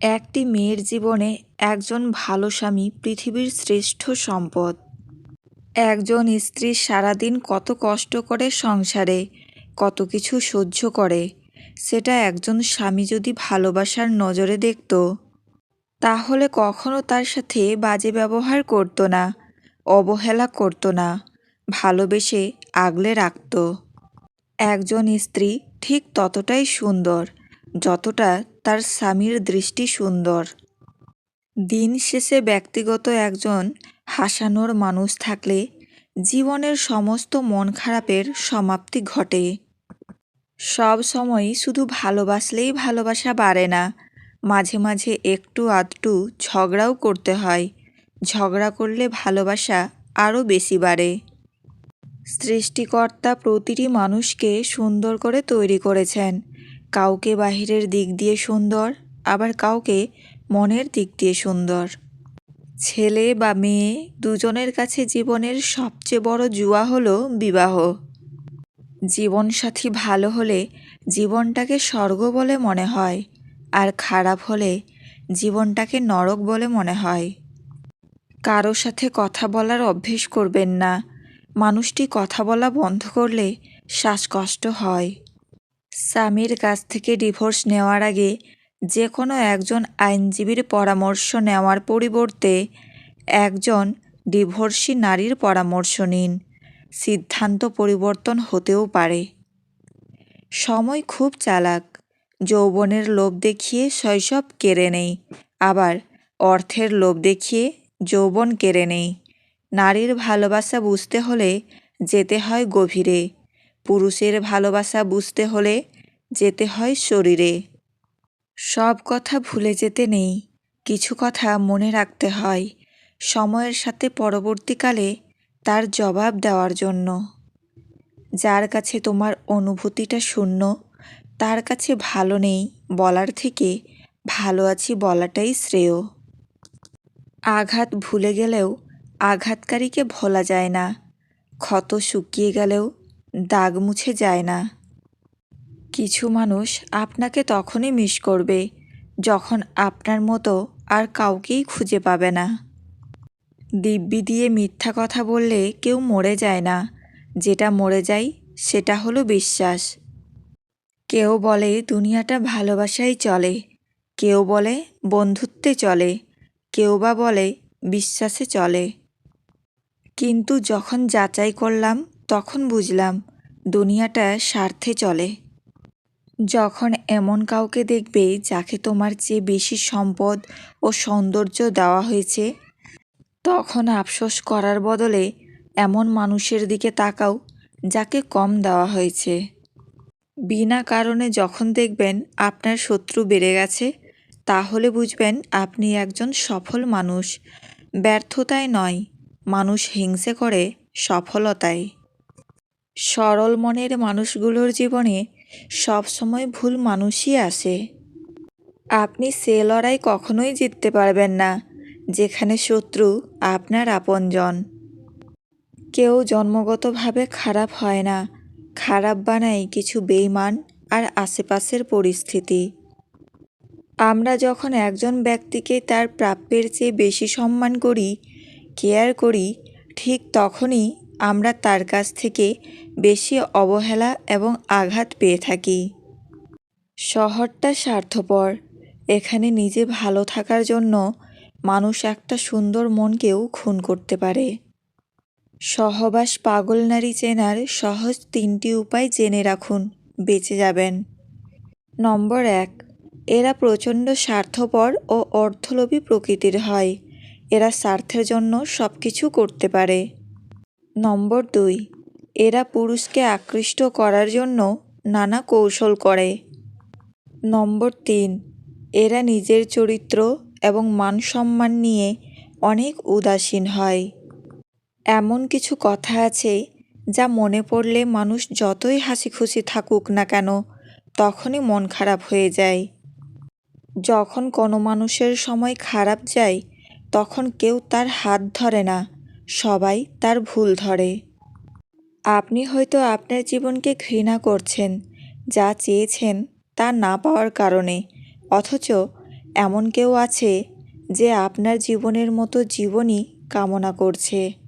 একটি মেয়ের জীবনে একজন ভালো স্বামী পৃথিবীর শ্রেষ্ঠ সম্পদ। একজন স্ত্রী সারাদিন কত কষ্ট করে সংসারে, কত কিছু সহ্য করে, সেটা একজন স্বামী যদি ভালোবাসার নজরে দেখত, তাহলে কখনো তার সাথে বাজে ব্যবহার করতো না, অবহেলা করতো না, ভালোবেসে আগলে রাখত। একজন স্ত্রী ঠিক ততটাই সুন্দর যতটা তার স্বামীর দৃষ্টি সুন্দর। দিন শেষে ব্যক্তিগত একজন হাসানোর মানুষ থাকলে জীবনের সমস্ত মন খারাপের সমাপ্তি ঘটে। সব সময় শুধু ভালোবাসলেই ভালোবাসা বাড়ে না, মাঝে মাঝে একটু আধটু ঝগড়াও করতে হয়। ঝগড়া করলে ভালোবাসা আরও বেশি বাড়ে। সৃষ্টিকর্তা প্রতিটি মানুষকে সুন্দর করে তৈরি করেছেন। কাউকে বাহিরের দিক দিয়ে সুন্দর, আবার কাউকে মনের দিক দিয়ে সুন্দর। ছেলে বা মেয়ে দুজনের কাছে জীবনের সবচেয়ে বড় জুয়া হলো বিবাহ। জীবনসাথী ভালো হলে জীবনটাকে স্বর্গ বলে মনে হয়, আর খারাপ হলে জীবনটাকে নরক বলে মনে হয়। কারও সাথে কথা বলার অভ্যেস করবেন না। মানুষটি কথা বলা বন্ধ করলে শ্বাসকষ্ট হয়। স্বামীর কাছ থেকে ডিভোর্স নেওয়ার আগে যে কোনো একজন আইনজীবীর পরামর্শ নেওয়ার পরিবর্তে একজন ডিভোর্সি নারীর পরামর্শ নিন। সিদ্ধান্ত পরিবর্তন হতেও পারে। সময় খুব চালাক। যৌবনের লোভ দেখিয়ে শৈশব কেড়ে নেই। আবার অর্থের লোভ দেখিয়ে যৌবন কেড়ে নেই। নারীর ভালোবাসা বুঝতে হলে যেতে হয় গভীরে। পুরুষের ভালোবাসা বুঝতে হলে যেতে হয় শরীরে। সব কথা ভুলে যেতে নেই, কিছু কথা মনে রাখতে হয় সময়ের সাথে পরবর্তীকালে তার জবাব দেওয়ার জন্য। যার কাছে তোমার অনুভূতিটা শূন্য, তার কাছে ভালো নেই বলার থেকে ভালো আছি বলাটাই শ্রেয়। আঘাত ভুলে গেলেও আঘাতকারীকে ভোলা যায় না, ক্ষত শুকিয়ে গেলেও দাগ মুছে যায় না। কিছু মানুষ আপনাকে তখনই মিস করবে, যখন আপনার মতো আর কাউকেই খুঁজে পাবে না। দিব্যি দিয়ে মিথ্যা কথা বললে কেউ মরে যায় না। যেটা মরে যায়, সেটা হলো বিশ্বাস। কেউ বলে দুনিয়াটা ভালোবাসাই চলে, কেউ বলে বন্ধুত্বে চলে, কেউ বা বলে বিশ্বাসে চলে। কিন্তু যখন যাচাই করলাম তখন বুঝলাম দুনিয়াটা স্বার্থে চলে। যখন এমন কাউকে দেখবে যাকে তোমার চেয়ে বেশি সম্পদ ও সৌন্দর্য দেওয়া হয়েছে, তখন আফসোস করার বদলে এমন মানুষের দিকে তাকাও যাকে কম দেওয়া হয়েছে। বিনা কারণে যখন দেখবেন আপনার শত্রু বেড়ে গেছে, তাহলে বুঝবেন আপনি একজন সফল মানুষ। ব্যর্থতায় নয়, মানুষ হিংসে করে সফলতায় সরল মনের মানুষগুলোর জীবনে সবসময় ভুল মানুষই আসে। আপনি সে লড়াই কখনোই জিততে পারবেন না, যেখানে শত্রু আপনার আপনজন। কেউ জন্মগতভাবে খারাপ হয় না, খারাপ বানায় কিছু বেইমান আর আশেপাশের পরিস্থিতি। আমরা যখন একজন ব্যক্তিকে তার প্রাপ্যের চেয়ে বেশি সম্মান করি, কেয়ার করি, ঠিক তখনই আমরা তার কাছ থেকে বেশি অবহেলা এবং আঘাত পেয়ে থাকি। শহরটা স্বার্থপর। এখানে নিজে ভালো থাকার জন্য মানুষ একটা সুন্দর মনকেও খুন করতে পারে। সহবাস পাগল নারী চেনার সহজ তিনটি উপায় জেনে রাখুন, বেঁচে যাবেন। নম্বর এক, এরা প্রচণ্ড স্বার্থপর ও অর্থলোভী প্রকৃতির হয়। এরা স্বার্থের জন্য সব কিছু করতে পারে। নম্বর দুই, এরা পুরুষকে আকৃষ্ট করার জন্য নানা কৌশল করে। নম্বর তিন, এরা নিজের চরিত্র এবং মান সম্মান নিয়ে অনেক উদাসীন হয়। এমন কিছু কথা আছে যা মনে পড়লে মানুষ যতই হাসি খুশি থাকুক না কেন, তখনই মন খারাপ হয়ে যায়। যখন কোনো মানুষের সময় খারাপ যায়, তখন কেউ তার হাত ধরে না। সবাই তার ভুল ধরে। আপনি হয়তো আপনার জীবনকে ঘৃণা করছেন, যা চেয়েছেন তা না পাওয়ার কারণে। অথচ এমন কেউ আছে যে আপনার জীবনের মতো জীবনই কামনা করছে।